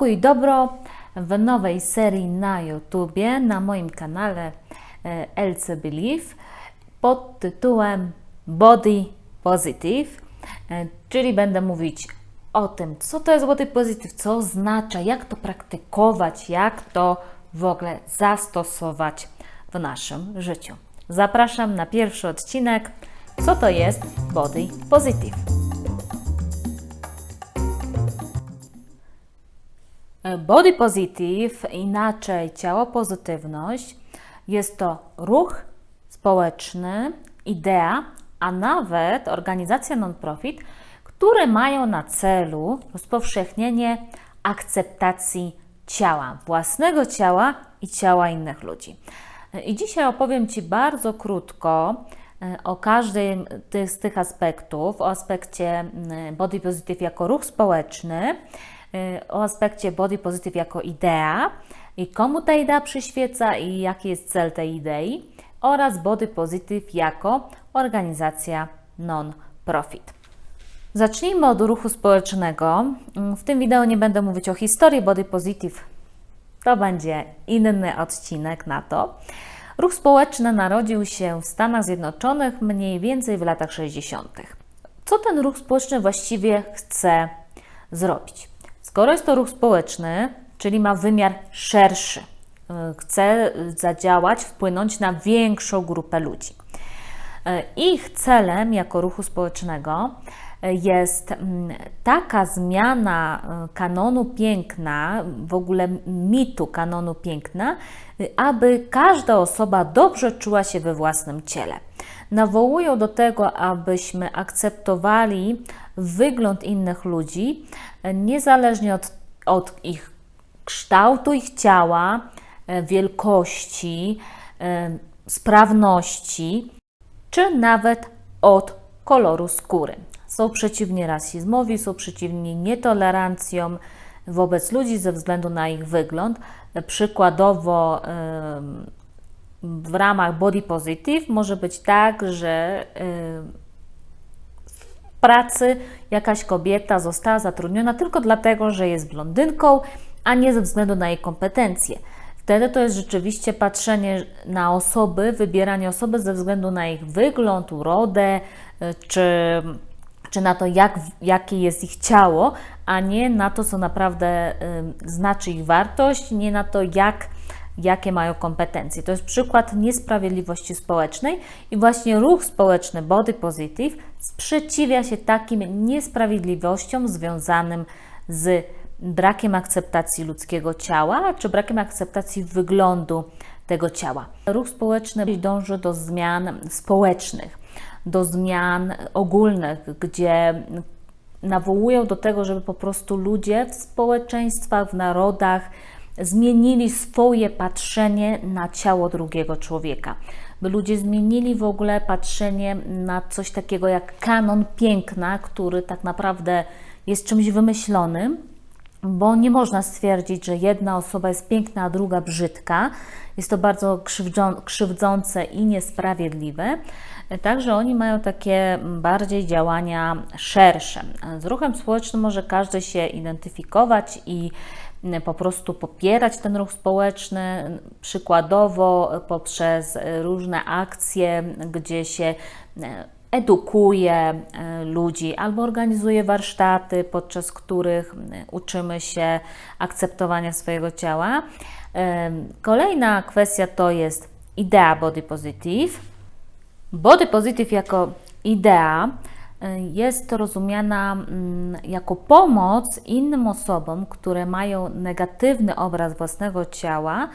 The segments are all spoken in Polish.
Pokój i dobro w nowej serii na YouTubie, na moim kanale e, LC Believe pod tytułem Body Positive, e, czyli będę mówić o tym, co to jest Body Positive, co oznacza, jak to praktykować, jak to w ogóle zastosować w naszym życiu. Zapraszam na pierwszy odcinek, co to jest Body Positive. Body Positive, inaczej ciało pozytywność, jest to ruch społeczny, idea, a nawet organizacja non-profit, które mają na celu rozpowszechnienie akceptacji ciała, własnego ciała i ciała innych ludzi. I dzisiaj opowiem Ci bardzo krótko e, o każdym z tych aspektów, o aspekcie body positive jako ruch społeczny, o aspekcie body positive jako idea i komu ta idea przyświeca i jaki jest cel tej idei oraz body positive jako organizacja non-profit. Zacznijmy od ruchu społecznego. Mm, W tym wideo nie będę mówić o historii body positive. To będzie inny odcinek na to. Ruch społeczny narodził się w Stanach Zjednoczonych mniej więcej w latach 60. Co ten ruch społeczny właściwie chce zrobić? Skoro jest to ruch społeczny, czyli ma wymiar szerszy, y, chce zadziałać, wpłynąć na większą grupę ludzi. Y, Ich celem jako ruchu społecznego y, jest mm, taka zmiana kanonu piękna, w ogóle mitu kanonu piękna, aby każda osoba dobrze czuła się we własnym ciele. Nawołują do tego, abyśmy akceptowali wygląd innych ludzi, niezależnie od, od ich kształtu ich ciała, y, wielkości, y, sprawności, czy nawet od koloru skóry. Są przeciwni rasizmowi, są przeciwni nietolerancjom wobec ludzi ze względu na ich wygląd. Przykładowo em, w ramach body positive może być tak, że em, w pracy jakaś kobieta została zatrudniona tylko dlatego, że jest blondynką, a nie ze względu na jej kompetencje. Wtedy to jest rzeczywiście patrzenie na osoby, wybieranie osoby ze względu na ich wygląd, urodę, y, czy, czy na to, jak, jakie jest ich ciało, a nie na to, co naprawdę y, znaczy ich wartość, nie na to, jak, jakie mają kompetencje. To jest przykład niesprawiedliwości społecznej i właśnie ruch społeczny Body Positive sprzeciwia się takim niesprawiedliwościom związanym z brakiem akceptacji ludzkiego ciała, czy brakiem akceptacji wyglądu tego ciała. Ruch społeczny dąży do zmian społecznych, do zmian ogólnych, gdzie nawołują do tego, żeby po prostu ludzie w społeczeństwach, w narodach zmienili swoje patrzenie na ciało drugiego człowieka. By ludzie zmienili w ogóle patrzenie na coś takiego jak kanon piękna, który tak naprawdę jest czymś wymyślonym, bo nie można stwierdzić, że jedna osoba jest piękna, a druga brzydka. Jest to bardzo krzywdzą- krzywdzące i niesprawiedliwe. Także oni mają takie bardziej działania szersze. Z ruchem społecznym może każdy się identyfikować i po prostu popierać ten ruch społeczny, przykładowo poprzez różne akcje, gdzie się edukuje e, ludzi albo organizuje warsztaty, podczas których e, uczymy się akceptowania swojego ciała. E, Kolejna kwestia to jest idea body positive. Body positive jako idea jest rozumiana mm, jako pomoc innym osobom, które mają negatywny obraz własnego ciała,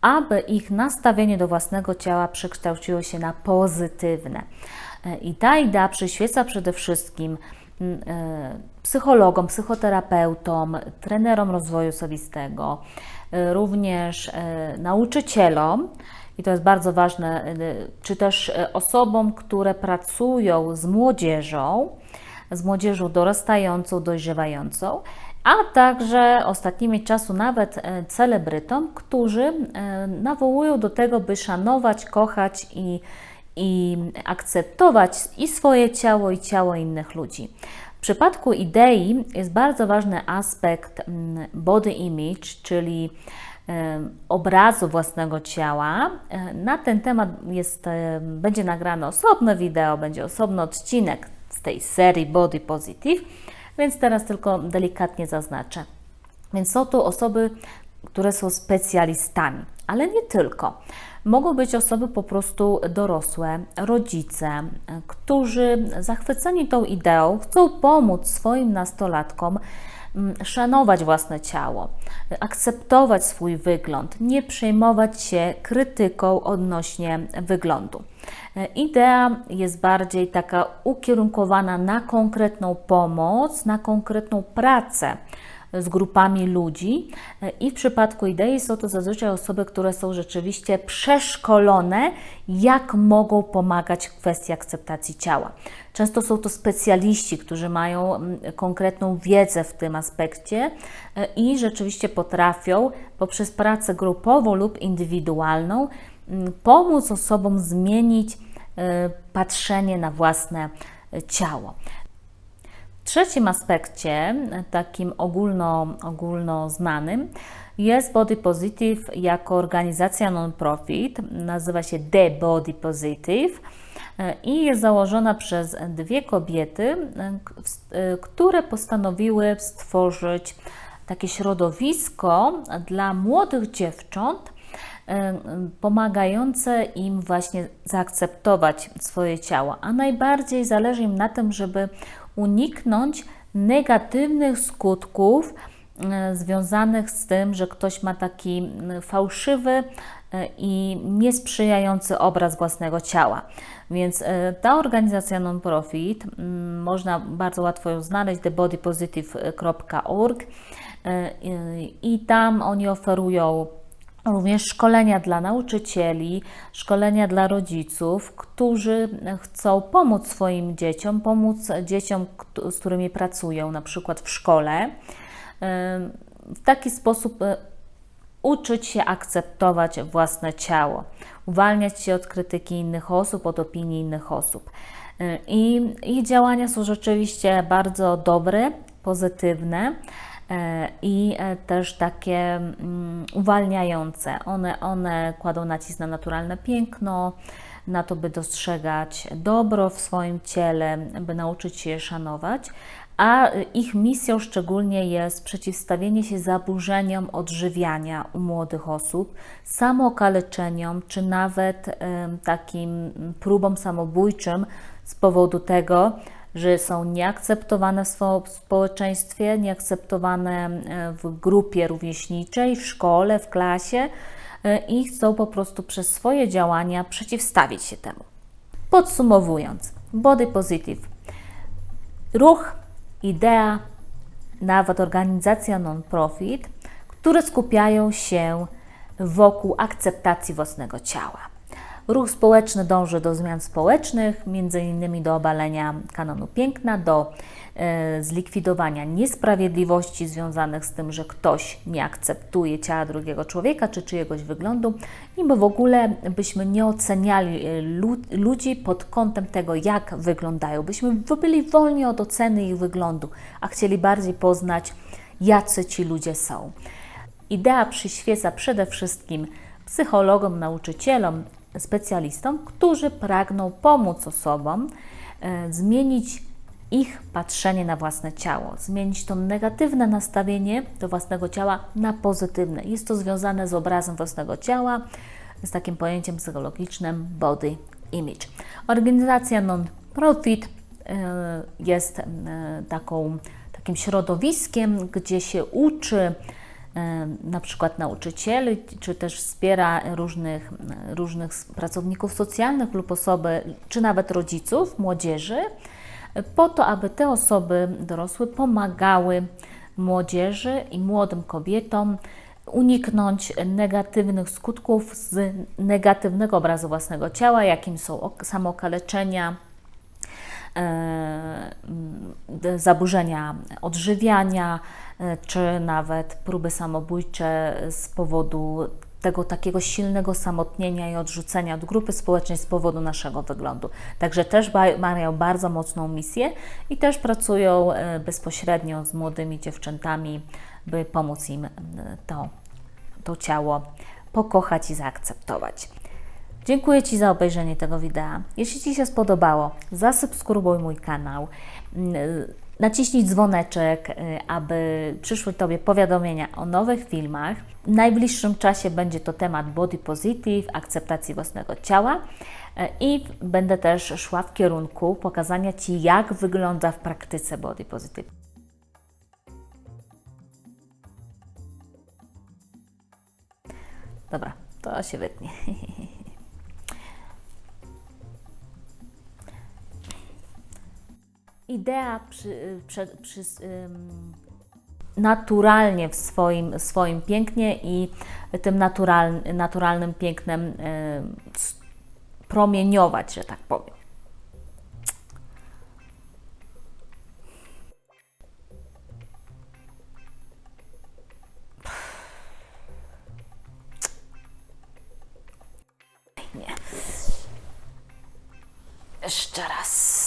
aby ich nastawienie do własnego ciała przekształciło się na pozytywne. Y, I ta idea przyświeca przede wszystkim mm, y, psychologom, psychoterapeutom, trenerom rozwoju osobistego, y, również nauczycielom, i to jest bardzo ważne, y, czy też y, osobom, które pracują z młodzieżą, z młodzieżą dorastającą, dojrzewającą, a także ostatnimi czasu nawet y, celebrytom, którzy nawołują do tego, by szanować, kochać i, i akceptować i swoje ciało, i ciało innych ludzi. W przypadku idei jest bardzo ważny aspekt mm, body image, czyli obrazu własnego ciała. E, Na ten temat jest, będzie nagrane osobne wideo, będzie osobny odcinek z tej serii Body Positive, więc teraz tylko delikatnie zaznaczę. Więc są tu osoby, które są specjalistami, ale nie tylko. Mogą być osoby po prostu dorosłe, rodzice, e, którzy zachwyceni tą ideą chcą pomóc swoim nastolatkom szanować własne ciało, akceptować swój wygląd, nie przejmować się krytyką odnośnie wyglądu. E, Idea jest bardziej taka ukierunkowana na konkretną pomoc, na konkretną pracę z grupami ludzi i w przypadku idei są to zazwyczaj osoby, które są rzeczywiście przeszkolone, jak mogą pomagać w kwestii akceptacji ciała. Często są to specjaliści, którzy mają mm, konkretną wiedzę w tym aspekcie e, i rzeczywiście potrafią poprzez pracę grupową lub indywidualną mm, pomóc osobom zmienić e, patrzenie na własne ciało. W trzecim aspekcie, takim ogólno, ogólno znanym, jest Body Positive jako organizacja non-profit. Nazywa się The Body Positive e, i jest założona przez dwie kobiety, e, e, które postanowiły stworzyć takie środowisko dla młodych dziewcząt, pomagające im właśnie zaakceptować swoje ciało, a najbardziej zależy im na tym, żeby uniknąć negatywnych skutków e, związanych z tym, że ktoś ma taki fałszywy e, i niesprzyjający obraz własnego ciała. Więc e, ta organizacja non-profit, można bardzo łatwo ją znaleźć, thebodypositive.org i tam oni oferują również szkolenia dla nauczycieli, szkolenia dla rodziców, którzy chcą pomóc swoim dzieciom, pomóc dzieciom, z którymi pracują, na przykład w szkole. W taki sposób y, uczyć się akceptować własne ciało, uwalniać się od krytyki innych osób, od opinii innych osób. I ich działania są rzeczywiście bardzo dobre, pozytywne i e, też takie mm, uwalniające. One, one kładą nacisk na naturalne piękno, na to, by dostrzegać dobro w swoim ciele, by nauczyć się je szanować, a y, ich misją szczególnie jest przeciwstawienie się zaburzeniom odżywiania u młodych osób, samookaleczeniom, czy nawet takim próbom samobójczym z powodu tego, że są nieakceptowane w społeczeństwie, nieakceptowane e, w grupie rówieśniczej, w szkole, w klasie e, i chcą po prostu przez swoje działania przeciwstawić się temu. Podsumowując, body positive ruch, idea, nawet organizacja non-profit, które skupiają się wokół akceptacji własnego ciała. Ruch społeczny dąży do zmian społecznych, innymi do obalenia kanonu piękna, do e, zlikwidowania niesprawiedliwości związanych z tym, że ktoś nie akceptuje ciała drugiego człowieka czy czyjegoś wyglądu i bo w ogóle byśmy nie oceniali e, lu- ludzi pod kątem tego, jak wyglądają, byśmy byli wolni od oceny ich wyglądu, a chcieli bardziej poznać, jacy ci ludzie są. Idea przyświeca przede wszystkim psychologom, nauczycielom, specjalistom, którzy pragną pomóc osobom e, zmienić ich patrzenie na własne ciało, zmienić to negatywne nastawienie do własnego ciała na pozytywne. Jest to związane z obrazem własnego ciała, z takim pojęciem psychologicznym body image. Organizacja non-profit e, jest e, taką, takim środowiskiem, gdzie się uczy na przykład nauczycieli, czy też wspiera różnych, różnych pracowników socjalnych lub osoby, czy nawet rodziców, młodzieży, po to, aby te osoby dorosłe pomagały młodzieży i młodym kobietom uniknąć negatywnych skutków z negatywnego obrazu własnego ciała, jakim są ok- samookaleczenia, zaburzenia odżywiania, e, czy nawet próby samobójcze z powodu tego takiego silnego samotnienia i odrzucenia od grupy społecznej z powodu naszego wyglądu. Także też mają bardzo mocną misję i też pracują e, bezpośrednio z młodymi dziewczętami, by pomóc im e, to, to ciało pokochać i zaakceptować. Dziękuję Ci za obejrzenie tego wideo. Jeśli Ci się spodobało, zasubskrybuj mój kanał, mm, naciśnij dzwoneczek, y, aby przyszły Tobie powiadomienia o nowych filmach. W najbliższym czasie będzie to temat body positive, akceptacji własnego ciała y, i będę też szła w kierunku pokazania Ci, jak wygląda w praktyce body positive. Dobra, to się wytnie. idea przy, przy, przy, naturalnie w swoim, swoim pięknie i tym natural, naturalnym pięknem promieniować, że tak powiem. Nie. Jeszcze raz.